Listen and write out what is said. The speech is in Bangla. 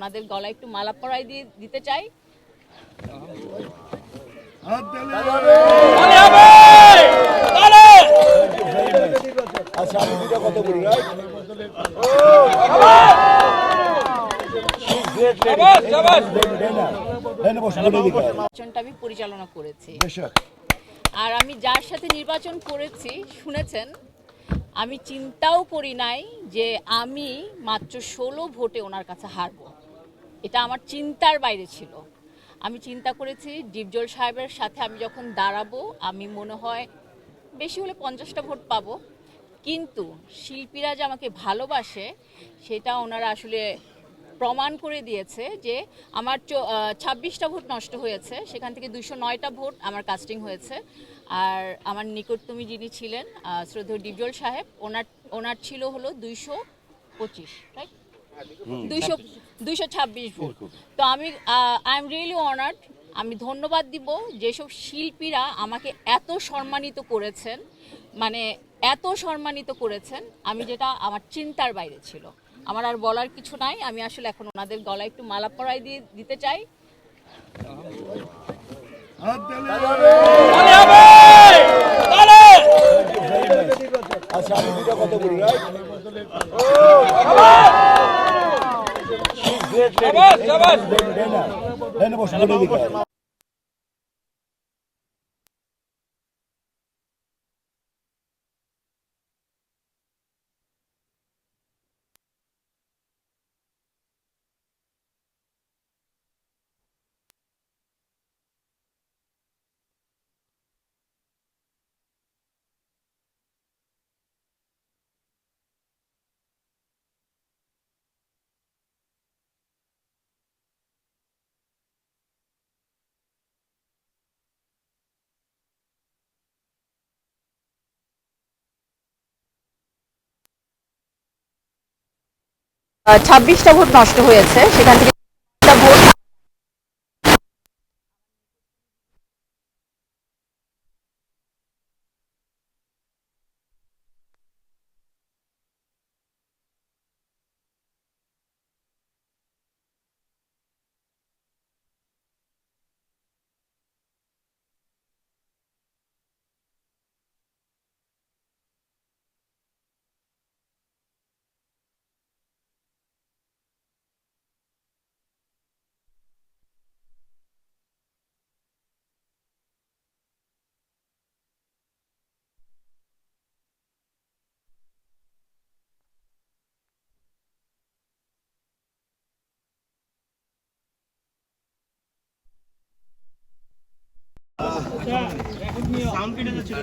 ওনাদের গলায় একটু মালা পরাই দিয়ে দিতে চাই। আমি পরিচালনা করেছি। আর আমি যার সাথে নির্বাচন করেছি, শুনেছেন, আমি চিন্তাও করি নাই যে আমি মাত্র ষোলো ভোটে ওনার কাছে হারবো। এটা আমার চিন্তার বাইরে ছিল। আমি চিন্তা করেছি ডিপজল সাহেবের সাথে আমি যখন দাঁড়াবো, আমি মনে হয় বেশি হলে পঞ্চাশটা ভোট পাবো। কিন্তু শিল্পীরা যে আমাকে ভালোবাসে, সেটা ওনারা আসলে প্রমাণ করে দিয়েছে যে আমার ছাব্বিশটা ভোট নষ্ট হয়েছে, সেখান থেকে দুশো নয়টা ভোট আমার কাস্টিং হয়েছে। আর আমার নিকটতমী যিনি ছিলেন শ্রদ্ধেয় ডিপজল সাহেব, ওনার ওনার ছিল হলো দুইশো পঁচিশ রাইট দুইশো দুইশো ছাব্বিশ ভোট। তো আমি আই এম রিয়েলি অনার্ড আমি ধন্যবাদ দিব যেসব শিল্পীরা আমাকে এত সম্মানিত করেছেন। মানে এত সম্মানিত করেছেন আমি যেটা আমার চিন্তার বাইরে ছিল। আমার আর বলার কিছু নাই। আমি আসলে এখন ওনাদের গলায় একটু মালা পরাই দিয়ে দিতে চাই। আচ্ছা আমি কথা বলি রাইট ছাব্বিশটা ভোট নষ্ট হয়েছে সেখান থেকে সাউন্ড কেটে যাচ্ছিল